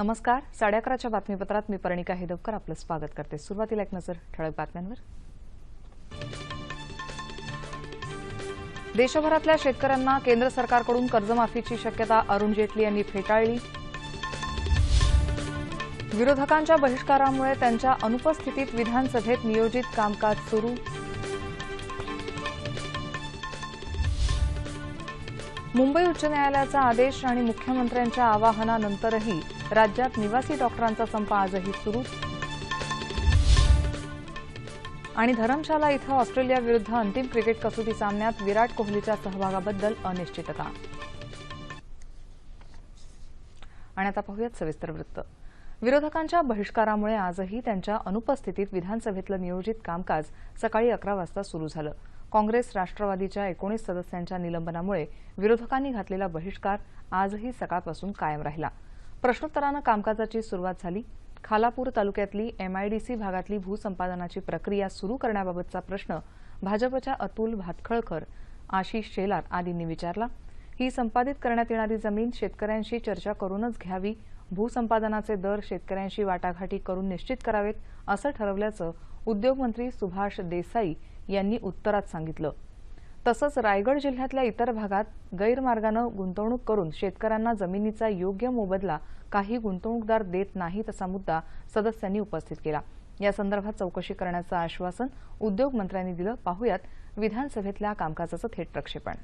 नमस्कार. साडे अकराच्या बातमीपत्रात मी पर्णिका हेदवकर आपलं स्वागत करते. सुरुवातीला एक नजर ठळक बातम्यांवर. देशभरातल्या शेतकऱ्यांना केंद्र सरकारकडून कर्जमाफीची शक्यता अरुण जेटली यांनी फेटाळली. विरोधकांच्या बहिष्कारामुळे त्यांच्या अनुपस्थितीत विधानसभेत नियोजित कामकाज सुरू. मुंबई उच्च न्यायालयाचा आदेश आणि मुख्यमंत्र्यांच्या आवाहनानंतरही राज्यात निवासी डॉक्टरांचा संप आजही सुरू आणि धरमशाला इथं ऑस्ट्रेलियाविरुद्ध अंतिम क्रिकेट कसोटी सामन्यात विराट कोहलीच्या सहभागाबद्दल अनिश्चितता. आणि आता पाहूयात सविस्तर वृत्त. विरोधकांच्या बहिष्कारामुळे आजही त्यांच्या अनुपस्थितीत विधानसभेतलं नियोजित कामकाज सकाळी अकरा वाजता सुरू झालं. काँग्रेस राष्ट्रवादीच्या एकोणीस सदस्यांच्या निलंबनामुळे विरोधकांनी घातलेला बहिष्कार आजही सकाळपासून कायम राहिला. प्रश्नोत्तरानं कामकाजाची सुरुवात झाली. खालापूर तालुक्यातली एमआयडीसी भागातली भूसंपादनाची प्रक्रिया सुरू करण्याबाबतचा प्रश्न भाजपच्या अतुल भातखळकर आशिष शेलार आदींनी विचारला. ही संपादित करण्यात येणारी जमीन शेतकऱ्यांशी चर्चा करूनच घ्यावी. भूसंपादनाचे दर शेतकऱ्यांशी वाटाघाटी करून निश्चित करावेत असं ठरवल्याचं उद्योगमंत्री सुभाष देसाई यांनी उत्तरात सांगितलं. तसंच रायगड जिल्ह्यातल्या इतर भागात गैरमार्गानं गुंतवणूक करून शेतकऱ्यांना जमिनीचा योग्य मोबदला काही गुंतवणूकदार देत नाहीत असा मुद्दा सदस्यांनी उपस्थित केला. या संदर्भात चौकशी करण्याचं आश्वासन उद्योगमंत्र्यांनी दिलं. पाहुयात विधानसभेतल्या कामकाजाचं थेट प्रक्षेपण.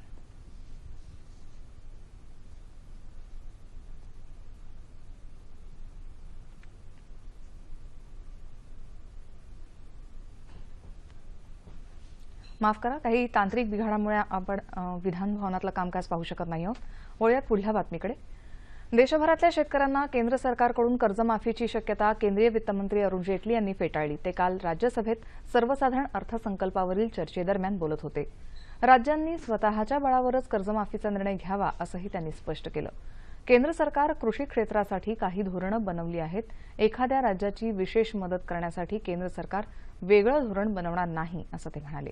माफ करा काही तांत्रिक बिघाडामुळे आपण विधानभवनातलं कामकाज पाहू शकत नाही आहोत. वळूयात पुढल्या बातमीकडे. देशभरातल्या शेतकऱ्यांना केंद्र सरकारकडून कर्जमाफीची शक्यता केंद्रीय वित्तमंत्री अरुण जेटली यांनी फेटाळली. ते काल राज्यसभेत सर्वसाधारण अर्थसंकल्पावरील चर्चेदरम्यान बोलत होते. राज्यांनी स्वतःच्या बळावरच कर्जमाफीचा निर्णय घ्यावा असंही त्यांनी स्पष्ट केलं. केंद्र सरकार कृषी क्षेत्रासाठी काही धोरणं बनवली आहेत. एखाद्या राज्याची विशेष मदत करण्यासाठी केंद्र सरकार वेगळं धोरण बनवणार नाही असं ते म्हणाले.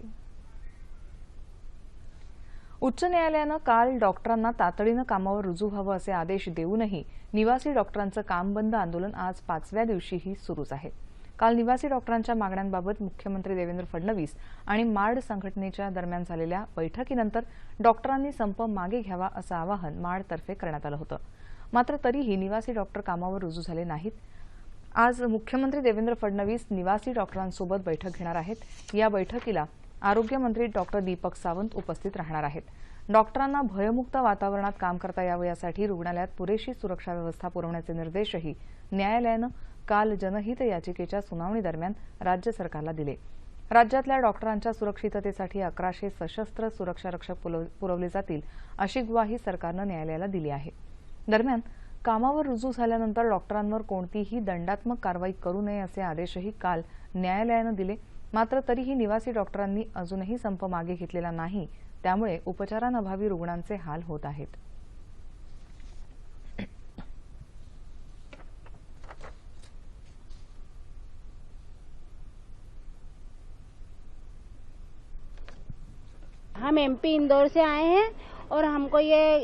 उच्च न्यायालयानं काल डॉक्टरांना तातडीनं कामावर रुजू व्हावं असे आदेश देऊनही निवासी डॉक्टरांचं काम बंद आंदोलन आज पाचव्या दिवशीही सुरूच आहे. काल निवासी डॉक्टरांच्या मागण्यांबाबत मुख्यमंत्री देवेंद्र फडणवीस आणि मार्ड संघटनेच्या दरम्यान झालेल्या बैठकीनंतर डॉक्टरांनी संप मागे घ्यावा असं आवाहन मार्डतर्फे करण्यात आलं होतं. मात्र तरीही निवासी डॉक्टर कामावर रुजू झाले नाहीत. आज मुख्यमंत्री देवेंद्र फडणवीस निवासी डॉक्टरांसोबत बैठक घेणार आहेत. या बैठकीला आरोग्यमंत्री डॉक्टर दीपक सावंत उपस्थित राहणार आहेत. डॉक्टरांना भयमुक्त वातावरणात काम करता यावं यासाठी रुग्णालयात पुरेशी सुरक्षा व्यवस्था पुरवण्याचे निर्देशही न्यायालयानं काल जनहित याचिकेच्या सुनावणीदरम्यान राज्य सरकारला दिले. राज्यातल्या डॉक्टरांच्या सुरक्षिततेसाठी अकराशे सशस्त्र सुरक्षारक्षक पुरव- पुरवले जातील अशी ग्वाही सरकारनं न्यायालयाला दिली आहे. दरम्यान कामावर रुजू झाल्यानंतर डॉक्टरांवर कोणतीही दंडात्मक कारवाई करू नये असे आदेशही काल न्यायालयानं दिले. मात्र तरीही निवासी डॉक्टरांनी अजूनही संप मागे घेतलेला नाही. त्यामुळे उपचारांअभावी रुग्णांचे हाल होत आहेत. हम एमपी इंदौर से आए हैं और हमको ये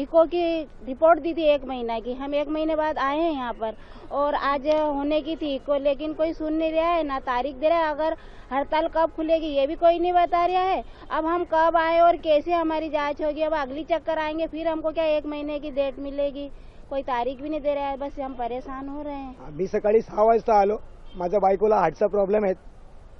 इको की रिपोर्ट दी थी एक महीना की। हम एक महीने बाद आए हैं यहाँ पर। और आज होने की थी इको, लेकिन कोई सुन नहीं रहा है, ना तारीख दे रहा है। अगर हड़ताल कब खुलेगी, ये भी कोई नहीं बता रहा है। अब हम कब आए और कैसे हमारी जाँच होगी? अब अगली चक्कर आएँगे, फिर हमको क्या एक महीने की डेट मिलेगी? कोई तारीख भी नहीं दे रहा है, बस हम परेशान हो रहे हैं। मी सकाळी सहा वाजता आलो. माझ्या बायकोला हार्टचा प्रॉब्लेम आहे.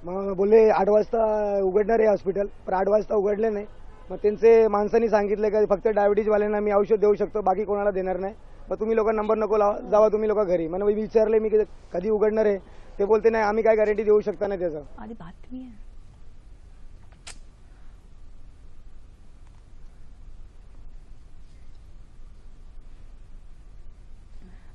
मग बोलले, आठ वाजता उघडणार आहे हॉस्पिटल. पण आठ वाजता उघडले नाही. मग त्यांचे माणसांनी सांगितले का फक्त डायबिटीजवाल्यांना मी औषध देऊ शकतो बाकी कोणाला देणार नाही. मग तुम्ही लोक नंबर नको लावा जावा तुम्ही लोक घरी. मला विचारले मी की कधी उघडणार आहे? ते बोलते नाही आम्ही काय गॅरंटी देऊ शकता नाही त्याचं.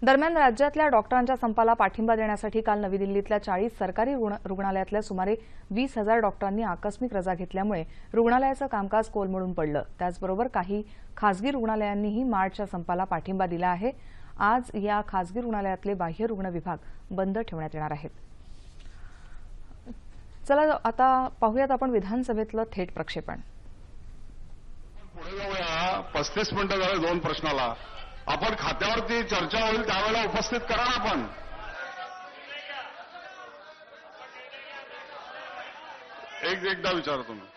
दरम्यान राज्यातल्या डॉक्टरांच्या संपाला पाठिंबा देण्यासाठी काल नवी दिल्लीतल्या चाळीस सरकारी रुग्ण- रुग्णालयातल्या सुमारे वीस हजार डॉक्टरांनी आकस्मिक रजा घेतल्यामुळे रुग्णालयाचं कामकाज कोलमडून पडलं. त्याचबरोबर काही खासगी रुग्णालयांनीही मार्चच्या संपाला पाठिंबा दिला आहे. आज या खासगी रुग्णालयातले बाह्य रुग्ण विभाग बंद ठेवण्यात येणार आहेत. चला आता पाहूयात आपण विधानसभेतलं थेट प्रक्षेपण. पस्तीस मिनिटं झाले दोन प्रश्नाला. आपण खात्यावरती चर्चा होईल त्यावेळेला उपस्थित करा ना आपण. एक एकदा विचारा तुम्ही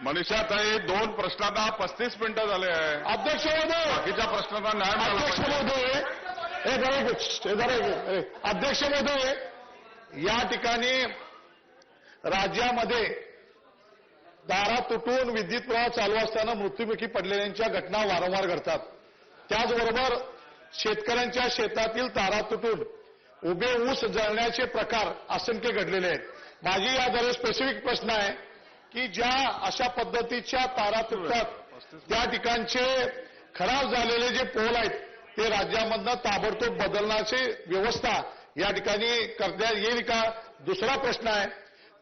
मनीषा ताई दोन प्रश्नांना पस्तीस मिनिटं झाले आहे. अध्यक्ष महोदय! बाकीच्या प्रश्नांना न्याय मिळाला अध्यक्ष पाहिजे. महोदय! हे जरा एक- हे जरा एक- हे. अध्यक्ष महोदय! या ठिकाणी राज्यामध्ये दारा तुटून विद्युत प्रवाह चालू असताना मृत्युमुखी पडलेल्यांच्या घटना वारंवार घडतात. त्याचबरोबर शेतकऱ्यांच्या शेतातील तारा तुटून उभे ऊस जळण्याचे प्रकार असंख्य घडलेले आहेत. माझी याद्वारे स्पेसिफिक प्रश्न आहे की ज्या अशा पद्धतीच्या तारा तुटतात त्या ठिकाणचे खराब झालेले जे पोल आहेत ते राज्यामधनं ताबडतोब बदलण्याची व्यवस्था या ठिकाणी करण्यात येईल का? दुसरा प्रश्न आहे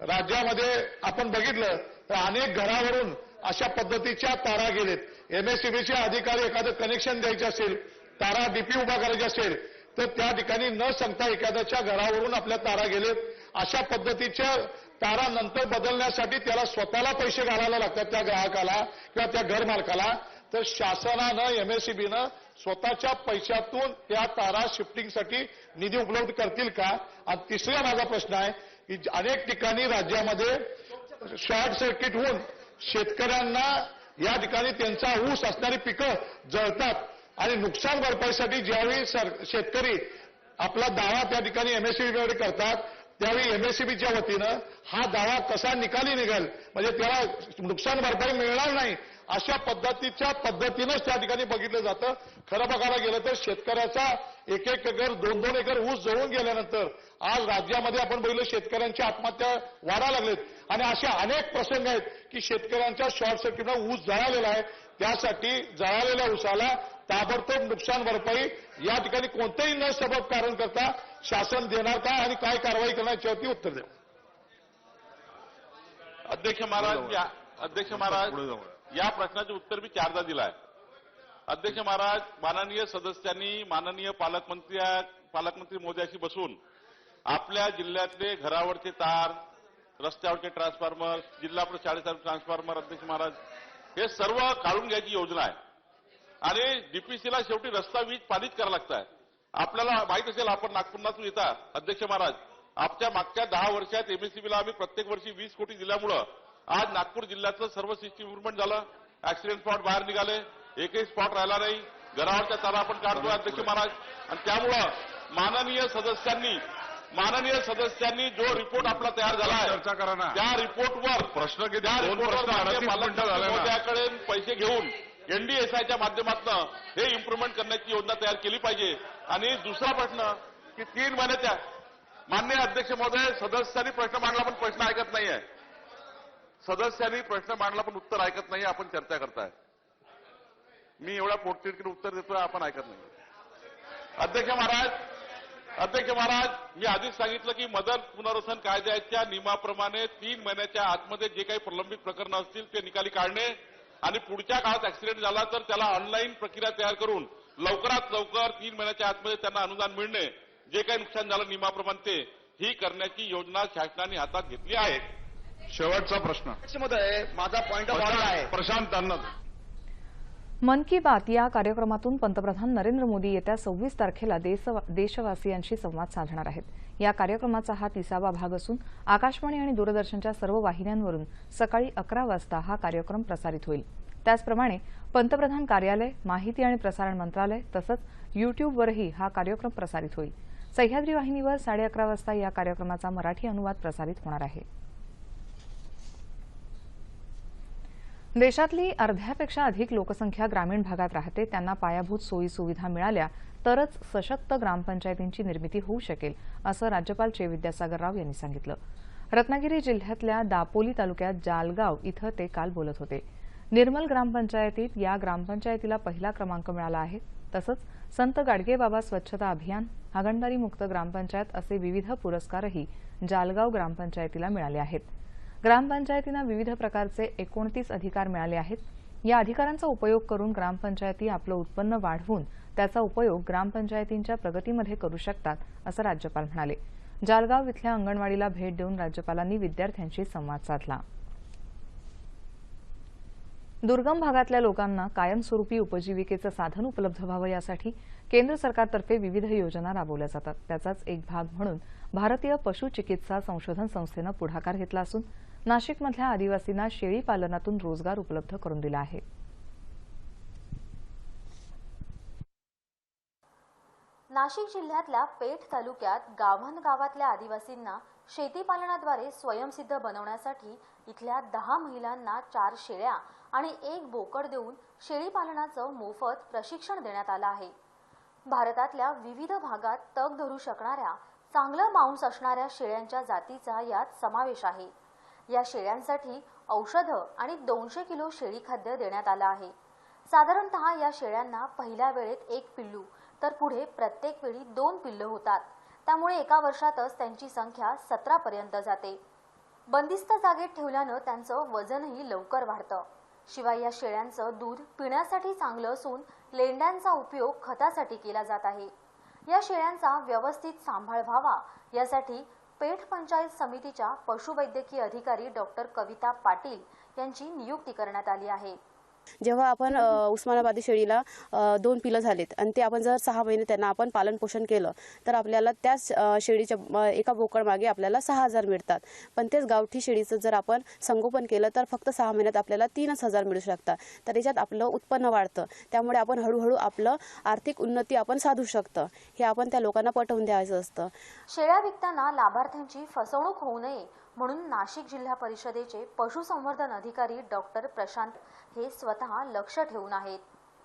राज्यामध्ये आपण बघितलं तर अनेक घरावरून अशा पद्धतीच्या तारा गेलेत. एमएससीबीचे अधिकारी एखादं कनेक्शन द्यायचे असेल तारा डीपी उभा करायची असेल तर त्या ठिकाणी न सांगता एखाद्याच्या घरावरून आपल्या तारा गेलेत. अशा पद्धतीच्या तारा नंतर बदलण्यासाठी त्याला स्वतःला पैसे घालायला लागतात त्या ग्राहकाला किंवा त्या घर मालकाला. तर शासनानं एमएससीबीनं स्वतःच्या पैशातून त्या तारा शिफ्टिंगसाठी निधी उपलब्ध करतील का? आणि तिसरा माझा प्रश्न आहे की अनेक ठिकाणी राज्यामध्ये शॉर्ट सर्किट होऊन शेतकऱ्यांना या ठिकाणी त्यांचा ऊस असणारी पिकं जळतात आणि नुकसान भरपाईसाठी ज्यावेळी सर- शेतकरी आपला दावा त्या ठिकाणी एमएससीबीकडे करतात त्यावेळी एमएससीबीच्या वतीनं हा दावा कसा निकाली निघेल म्हणजे त्याला नुकसान भरपाई मिळणार नाही अशा पद्धतीच्या पद्धतीनंच त्या ठिकाणी बघितलं जातं. खरं बघायला गेलं तर शेतकऱ्याचा एक एक एकर दोन दोन एकर ऊस जळून गेल्यानंतर आज राज्यामध्ये आपण बघितलं शेतकऱ्यांच्या आत्महत्या वाढायला लागलेत. आणि असे अनेक प्रसंग आहेत की शेतकऱ्यांच्या शॉर्ट सर्किटनं ऊस जळालेला आहे. त्यासाठी जळालेल्या ऊसाला ताबडतोब नुकसान भरपाई या ठिकाणी कोणतेही न सबब कारण करता शासन देणार का आणि काय कारवाई करणार याच्यावरती उत्तर द्या. अध्यक्ष महाराज या अध्यक्ष महाराज. या प्रश्नाचे उत्तर मी चारदा दिलं आहे अध्यक्ष महाराज माननीय सदस्यांनी माननीय पालकमंत्री पालकमंत्री मोदयाशी बसून आपल्या जिल्ह्यातले घरावरचे तार रस्त्यावरचे ट्रान्सफॉर्मर जिल्हा परिषद शाळेचा ट्रान्सफॉर्मर अध्यक्ष महाराज हे सर्व काढून घ्यायची योजना आहे. आणि डीपीसीला शेवटी रस्ता वीज पाणीच करावं लागत आहे आपल्याला माहीत असेल आपण नागपूरनातून येता अध्यक्ष महाराज. आमच्या मागच्या दहा वर्षात एमएससीबीला आम्ही प्रत्येक वर्षी वीस कोटी दिल्यामुळं आज नागपूर जिल्ह्यातलं सर्व सिस्टीम इम्प्रुव्हमेंट झालं. ऍक्सिडेंट स्पॉट बाहेर निघाले एकही स्पॉट राहिला नाही. घरावरच्या तारा आपण काढतोय अध्यक्ष महाराज. आणि त्यामुळं माननीय सदस्यांनी माननीय सदस्यांनी जो रिपोर्ट आपला तयार झाला आहे चर्चा करा ना. त्या रिपोर्टवर प्रश्न त्या रिपोर्टवर माननीय पैसे घेऊन एनडीएसआयच्या माध्यमातून हे इम्प्रुव्हमेंट करण्याची योजना तयार केली पाहिजे. आणि दुसरा प्रश्न की तीन महिन्याच्या मान्य अध्यक्ष महोदय सदस्यांनी प्रश्न मांडला पण प्रश्न ऐकत नाहीये. सदस्यांनी प्रश्न मांडला पण उत्तर ऐकत नाही आपण चर्चा करताय. मी एवढ्या पोटतिडकीने उत्तर देतोय आपण ऐकत नाही अध्यक्ष महाराज अध्यक्ष महाराज मी आधीच सांगितलं की मदत पुनर्वसन कायद्याच्या नियमाप्रमाणे तीन महिन्याच्या आतमध्ये जे काही प्रलंबित प्रकरणं असतील ते निकाली काढणे आणि पुढच्या काळात ऍक्सिडेंट झाला तर त्याला ऑनलाईन प्रक्रिया तयार करून लवकरात लवकर तीन महिन्याच्या आतमध्ये त्यांना अनुदान मिळणे जे काही नुकसान झालं नियमाप्रमाणे ते ही करण्याची योजना शासनाने हातात घेतली आहे. शेवटचा प्रश्न. महोदय माझा पॉइंट ऑफ ऑर्डर आहे. प्रशांत मन की बात या कार्यक्रमातून पंतप्रधान नरेंद्र मोदी येत्या सव्वीस तारखेला देशवासियांशी संवाद साधणार आहेत. या कार्यक्रमाचा हा तिसावा भाग असून आकाशवाणी आणि दूरदर्शनच्या सर्व वाहिन्यांवरून सकाळी अकरा वाजता हा कार्यक्रम प्रसारित होईल. त्याचप्रमाणे पंतप्रधान कार्यालय माहिती आणि प्रसारण मंत्रालय तसंच युट्यूबवरही हा कार्यक्रम प्रसारित होईल. सह्याद्री वाहिनीवर साडे अकरा वाजता या कार्यक्रमाचा मराठी अनुवाद प्रसारित होणार आहे. देशातली अर्ध्यापेक्षा अधिक लोकसंख्या ग्रामीण भागात राहते त्यांना पायाभूत सोयी सुविधा मिळाल्या तरच सशक्त ग्रामपंचायतींची निर्मिती होऊ शकेल असं राज्यपाल चे विद्यासागर राव यांनी सांगितलं. रत्नागिरी जिल्ह्यातल्या दापोली तालुक्यात जालगाव इथं ते काल बोलत होते. निर्मल ग्रामपंचायतीत या ग्रामपंचायतीला पहिला क्रमांक मिळाला आहे. तसंच संत गाडगेबाबा स्वच्छता अभियान हागणदारी मुक्त ग्रामपंचायत असे विविध पुरस्कारही जालगाव ग्रामपंचायतीला मिळाले आहेत. ग्रामपंचायतींना विविध प्रकारचे एकोणतीस अधिकार मिळाले आहेत. या अधिकारांचा उपयोग करून ग्रामपंचायती आपलं उत्पन्न वाढवून त्याचा उपयोग ग्रामपंचायतींच्या प्रगतीमध्ये करू शकतात असं राज्यपाल म्हणाले. जालगाव इथल्या अंगणवाडीला भेट देऊन राज्यपालांनी विद्यार्थ्यांशी संवाद साधला. दुर्गम भागातल्या लोकांना कायमस्वरूपी उपजीविकेचं साधन उपलब्ध व्हावं यासाठी केंद्र सरकारतर्फे विविध योजना राबवल्या जातात. त्याचाच एक भाग म्हणून भारतीय पशु चिकित्सा संशोधन संस्थेनं पुढाकार घेतला असून नाशिकमधल्या आदिवासींना शेळी पालनातून रोजगार उपलब्ध करून दिला आहे. नाशिक जिल्ह्यातल्या पेठ तालुक्यात गाभण गावातल्या आदिवासींना शेतीपालनाद्वारे स्वयंसिद्ध बनवण्यासाठी इथल्या दहा महिलांना चार शेळ्या आणि एक बोकड देऊन शेळीपालनाचं मोफत प्रशिक्षण देण्यात आलं आहे. भारतातल्या विविध भागात तग धरू शकणाऱ्या चांगलं मांस असणाऱ्या शेळ्यांच्या जातीचा यात समावेश आहे. या शेळ्यांसाठी औषधं आणि दोनशे किलो शेळी खाद्य देण्यात आलं आहे. साधारणतः या शेळ्यांना पहिल्या वेळेत एक पिल्लू तर पुढे प्रत्येक वेळी दोन पिल्लं होतात. त्यामुळे एका वर्षातच त्यांची संख्या सतरा पर्यंत जाते. बंदिस्त जागेत ठेवल्यानं त्यांचं वजनही लवकर वाढतं. शिवाय या शेळ्यांचं दूध पिण्यासाठी चांगलं असून लेंड्यांचा उपयोग खतासाठी केला जात आहे. या शेळ्यांचा व्यवस्थित सांभाळ व्हावा यासाठी पेठ पंचायत समितीच्या पशुवैद्यकीय अधिकारी डॉक्टर कविता पाटील यांची नियुक्ती करण्यात आली आहे. जेव्हा आपण उस्मानाबादी शेळीला दोन पिलं झालेत आणि ते आपण जर सहा महिने त्यांना आपण पालनपोषण केलं तर आपल्याला त्याच शेळीच्या एका बोकडमागे आपल्याला सहा हजार मिळतात. पण तेच गावठी शेळीचं जर आपण संगोपन केलं तर फक्त सहा महिन्यात आपल्याला तीनच हजार मिळू शकतात. तर याच्यात आपलं उत्पन्न वाढतं. त्यामुळे आपण हळूहळू आपलं आर्थिक उन्नती आपण साधू शकतं. हे आपण त्या लोकांना पटवून द्यायचं असतं. शेळ्या विकताना लाभार्थ्यांची फसवणूक होऊ नये म्हणून नाशिक जिल्हा परिषदेचे पशुसंवर्धन अधिकारी डॉक्टर प्रशांत हे स्वतः लक्ष ठेवून आहेत.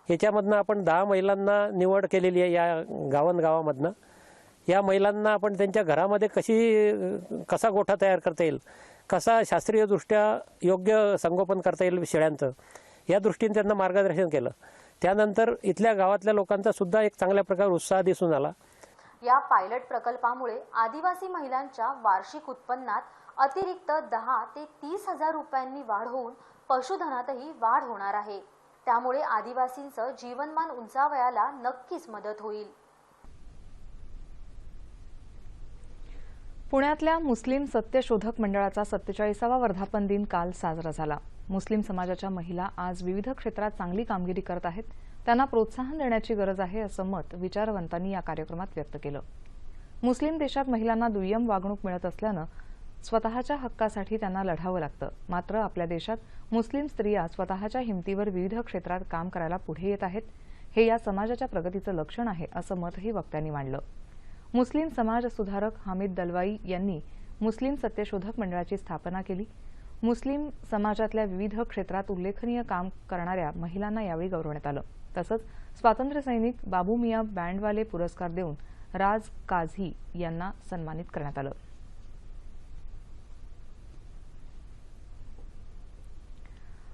ह्याच्यामधनं आपण दहा महिलांना निवड केलेली आहे या गावन गावामधनं या महिलांना आपण त्यांच्या घरामध्ये कशी कसा गोठा तयार करता येईल कसा शास्त्रीयदृष्ट्या योग्य संगोपन करता येईल शेळ्यांचं या दृष्टीने त्यांना मार्गदर्शन केलं. त्यानंतर इथल्या गावातल्या लोकांचा सुद्धा एक चांगल्या प्रकारे उत्साह दिसून आला. या पायलट प्रकल्पामुळे आदिवासी महिलांच्या वार्षिक उत्पन्नात अतिरिक्त दहा ते तीस हजार रुपयांनी वाढ होऊन पशुधनातही वाढ होणार आहे. त्यामुळे आदिवासींचं जीवनमान उंचावयाला नक्कीच मदत होईल. पुण्यातल्या मुस्लिम सत्यशोधक मंडळाचा सत्तेचाळीसावा वर्धापन दिन काल साजरा झाला. मुस्लिम समाजाच्या महिला आज विविध क्षेत्रात चांगली कामगिरी करत आहेत. त्यांना प्रोत्साहन देण्याची गरज आहे असं मत विचारवंतांनी या कार्यक्रमात व्यक्त केलं. मुस्लिम देशात महिलांना दुय्यम वागणूक मिळत असल्यानं स्वतःच्या हक्कासाठी त्यांना लढावं लागतं. मात्र आपल्या देशात मुस्लिम स्त्रिया स्वतःच्या हिमतीवर विविध क्षेत्रात काम करायला पुढे येत आहेत. हे या समाजाच्या प्रगतीचं लक्षण आहे असं मतही वक्त्यांनी मांडलं. मुस्लिम समाज सुधारक हामिद दलवाई यांनी मुस्लिम सत्यशोधक मंडळाची स्थापना केली. मुस्लिम समाजातल्या विविध क्षेत्रात उल्लेखनीय काम करणाऱ्या महिलांना यावेळी गौरवण्यात आलं. तसंच स्वातंत्र्य सैनिक बाबू मिया बँडवाले पुरस्कार देऊन राज काझी यांना सन्मानित करण्यात आलं.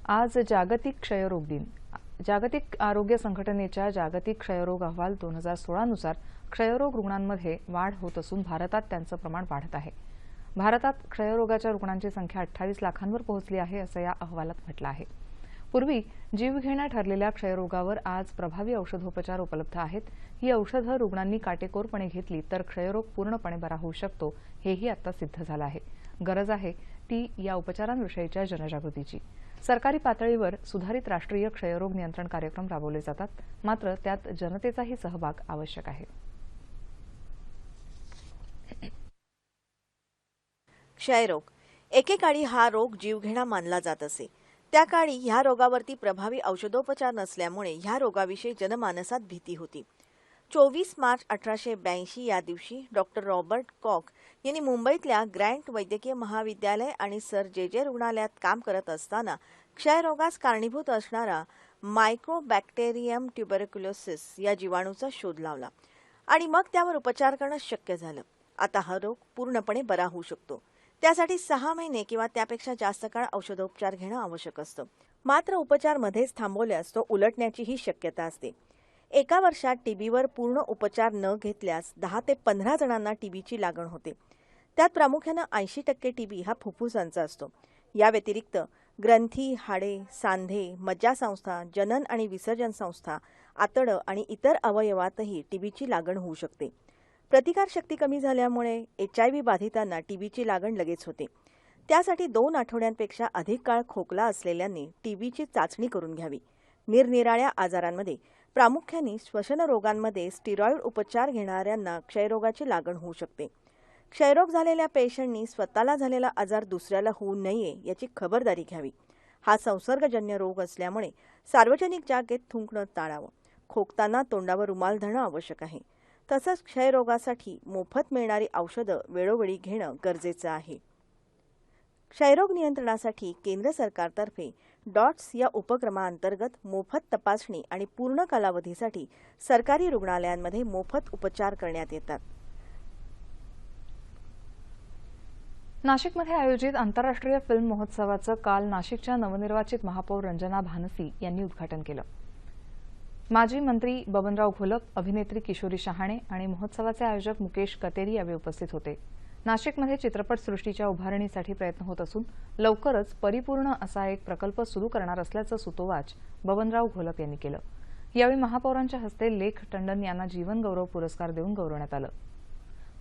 आज जागतिक क्षयरोग दिन. जागतिक आरोग्य संघटनेच्या जागतिक क्षयरोग अहवाल दोन हजार सोळानुसार क्षयरोग रुग्णांमध्ये वाढ होत असून भारतात त्यांचं प्रमाण वाढत आहे. भारतात क्षयरोगाच्या रुग्णांची संख्या अठ्ठावीस लाखांवर पोहोचली आहे असं या अहवालात म्हटलं आहे. पूर्वी जीवघेण्या ठरलेल्या क्षयरोगावर आज प्रभावी औषधोपचार उपलब्ध आहेत. ही औषधं रुग्णांनी काटेकोरपणे घेतली तर क्षयरोग पूर्णपणे बरा होऊ शकतो हेही आता सिद्ध झालं आहे. गरज आहे ती या उपचारांविषयीच्या जनजागृतीची. सरकारी पातळीवर सुधारित राष्ट्रीय क्षयरोग नियंत्रण कार्यक्रम राबवले जातात. मात्र त्यात जनतेचाही सहभाग आवश्यक आहे. क्षयरोग. एकेकाळी हा रोग जीवघेणा मानला जात असे. त्या काळी ह्या रोगावरती प्रभावी औषधोपचार नसल्यामुळे ह्या रोगाविषयी जनमानसात भीती होती. चोवीस मार्च अठराशे ब्याऐंशी या दिवशी डॉक्टर रॉबर्ट कॉक यांनी मुंबईतल्या ग्रँट वैद्यकीय महाविद्यालय आणि सर जे जे रुग्णालयात काम करत असताना क्षयरोगास कारणीभूत असणारा मायक्रोबॅक्टेरियम ट्युबरक्युलोसिस या जीवाणूचा शोध लावला आणि मग त्यावर उपचार करणं शक्य झालं. आता हा रोग पूर्णपणे बरा होऊ शकतो. त्यासाठी सहा महिने किंवा त्यापेक्षा जास्त काळ औषधोपचार घेणं आवश्यक असतं. मात्र उपचार मध्येच थांबवल्यास तो उलटण्याचीही शक्यता असते. एका वर्षात टीबीवर पूर्ण उपचार न घेतल्यास दहा ते पंधरा जणांना टीबीची लागण होते. त्यात प्रामुख्यानं ऐंशी टक्के टीबी हा फुफ्फुसांचा असतो. या व्यतिरिक्त ग्रंथी हाडे सांधे मज्जासंस्था जनन आणि विसर्जन संस्था आतडं आणि इतर अवयवातही टीबीची लागण होऊ शकते. प्रतिकारशक्ती कमी झाल्यामुळे एच आय व्ही बाधितांना टीबीची लागण लगेच होते. त्यासाठी दोन आठवड्यांपेक्षा अधिक काळ खोकला असलेल्यांनी टीबीची चाचणी करून घ्यावी. निरनिराळ्या आजारांमध्ये प्रामुख्याने श्वसन रोगांमध्ये स्टिरॉइड उपचार घेणाऱ्यांना क्षयरोगाची लागण होऊ शकते. क्षयरोग झालेल्या पेशंटनी स्वतःला झालेला आजार दुसऱ्याला होऊ नये याची खबरदारी घ्यावी. हा संसर्गजन्य रोग असल्यामुळे सार्वजनिक जागेत थुंकणं टाळावं. खोकताना तोंडावर रुमाल धरणं आवश्यक आहे. तसंच क्षयरोगासाठी मोफत मिळणारी औषधं वेळोवेळी घेणं गरजेचं आहे. क्षयरोग नियंत्रणासाठी केंद्र सरकारतर्फे डॉट्स या उपक्रमाअंतर्गत मोफत तपासणी आणि पूर्ण कालावधीसाठी सरकारी रुग्णालयांमध्ये मोफत उपचार करण्यात येतात. नाशिकमध्ये आयोजित आंतरराष्ट्रीय फिल्म महोत्सवाचं काल नाशिकच्या नवनिर्वाचित महापौर रंजना भानसी यांनी उद्घाटन केलं. माजी मंत्री बबनराव घोलप अभिनेत्री किशोरी शहाणे आणि महोत्सवाचे आयोजक मुकेश कतेरी यावेळी उपस्थित होते. नाशिकमध्ये चित्रपटसृष्टीच्या उभारणीसाठी प्रयत्न होत असून लवकरच परिपूर्ण असा एक प्रकल्प सुरू करणार असल्याचं सुतोवाच बबनराव घोलप यांनी केलं. यावेळी महापौरांच्या हस्ते लेख टंडन यांना जीवनगौरव पुरस्कार देऊन गौरवण्यात आलं.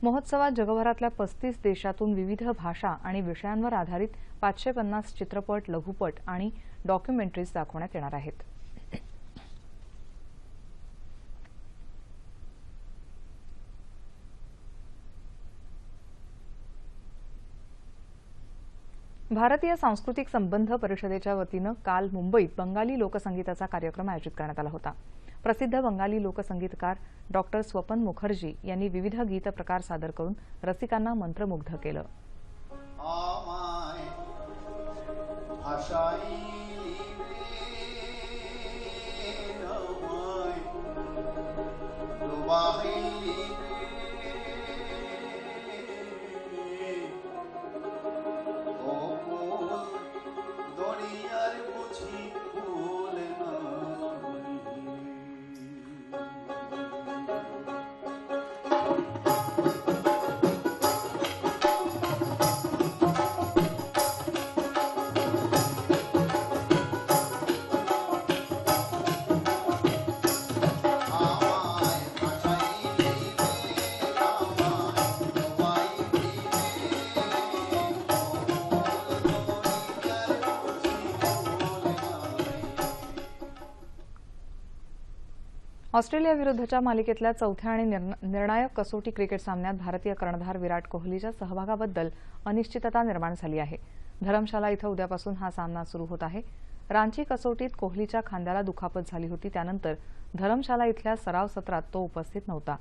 महोत्सवात जगभरातल्या पस्तीस देशातून विविध भाषा आणि विषयांवर आधारित पाचशे पन्नास चित्रपट लघुपट आणि डॉक्युमेंटरीज दाखवण्यात येणार आहेत. भारतीय सांस्कृतिक संबंध परिषदेच्या वतीनं काल मुंबईत बंगाली लोकसंगीताचा कार्यक्रम आयोजित करण्यात आला होता. प्रसिद्ध बंगाली लोकसंगीतकार डॉक्टर स्वपन मुखर्जी यांनी विविध गीत प्रकार सादर करून रसिकांना मंत्रमुग्ध केलं. ऑस्ट्रेलियाविरुद्धच्या मालिकेतल्या चौथ्या आणि निर्ण- निर्णायक कसोटी क्रिकेट सामन्यात भारतीय कर्णधार विराट कोहलीच्या सहभागाबद्दल अनिश्चितता निर्माण झाली आहे. धरमशाला इथं उद्यापासून हा सामना सुरू होत आहे. रांची कसोटीत कोहलीच्या खांद्याला दुखापत झाली होती. त्यानंतर धरमशाला इथल्या सराव सत्रात तो उपस्थित नव्हता.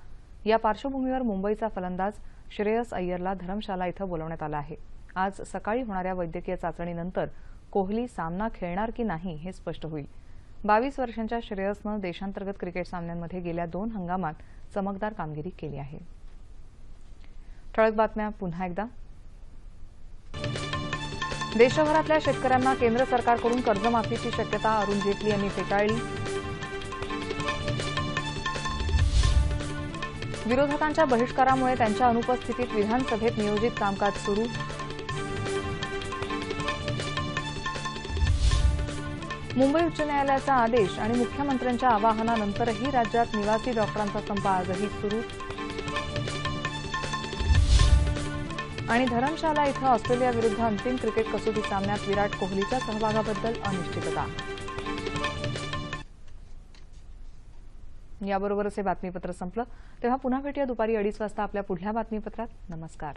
या पार्श्वभूमीवर मुंबईचा फलंदाज श्रेयस अय्यरला धरमशाला इथं बोलवण्यात आला आहे. आज सकाळी होणाऱ्या वैद्यकीय चाचणीनंतर कोहली सामना खेळणार की नाही हे स्पष्ट होईल. बावीस वर्षांच्या श्रेयसनं देशांतर्गत क्रिकेट सामन्यांमध्ये गेल्या दोन हंगामात चमकदार कामगिरी केली आहे. ठळक बातम्या पुन्हा एकदा. देशभरातल्या शेतकऱ्यांना केंद्र सरकारकडून कर्जमाफीची शक्यता अरुण जेटली यांनी फेटाळली. विरोधकांच्या बहिष्कारामुळे त्यांच्या अनुपस्थितीत विधानसभेत नियोजित कामकाज सुरू. मुंबई उच्च न्यायालयाचा आदेश आणि मुख्यमंत्र्यांच्या आवाहनानंतरही राज्यात निवासी डॉक्टरांचा संप आजही सुरू. आणि धरमशाला इथं ऑस्ट्रेलिया विरुद्ध अंतिम क्रिकेट कसोटी सामन्यात विराट कोहलीच्या सहभागाबद्दल अनिश्चितता. याबरोबरच हे बातमीपत्र संपलं. तेव्हा पुन्हा भेटूया दुपारी अडीच वाजता आपल्या पुढल्या बातमीपत्रात. नमस्कार.